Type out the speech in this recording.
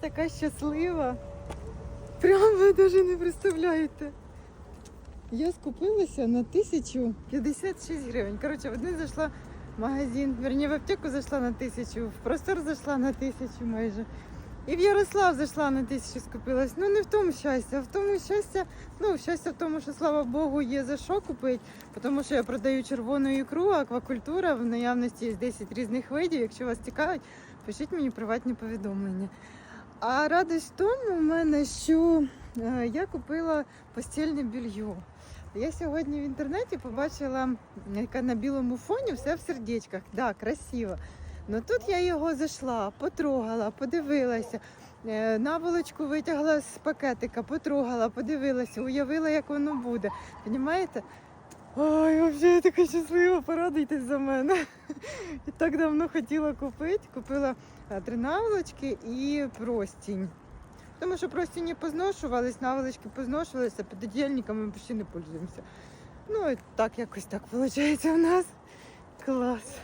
така щаслива. Прямо ви навіть не представляєте. Я скупилася на 1056 гривень. Коротше, в один зайшла в магазин, верні в аптеку зайшла на тисячу, в простор зайшла на тисячу майже. І в Ярослав зайшла на тисячу, скупилась. Ну не в тому щастя, а в тому щастя, ну щастя в тому, що слава Богу, є за що купити, тому що я продаю червону ікру, аквакультура в наявності є 10 різних видів. Якщо вас цікавить, пишіть мені приватні повідомлення. А радість в тому в мене, що е, я купила постільне белье. Я сьогодні в інтернеті побачила, яка на білому фоні все в сердечках. Да, красиво. Ну тут я його зайшла, потрогала, подивилася. е, Наволочку витягла з пакетика, потрогала, подивилася, уявила, як воно буде. Понімаєте? Ой, взагалі я така щаслива, порадуйтесь за мене. І так давно хотіла купити. Купила е, три наволочки і простінь. Тому що простіні позношувались, наволочки позношувалися, підодільниками ми почти не пользуємося. Ну і так якось так виходить у нас. Клас.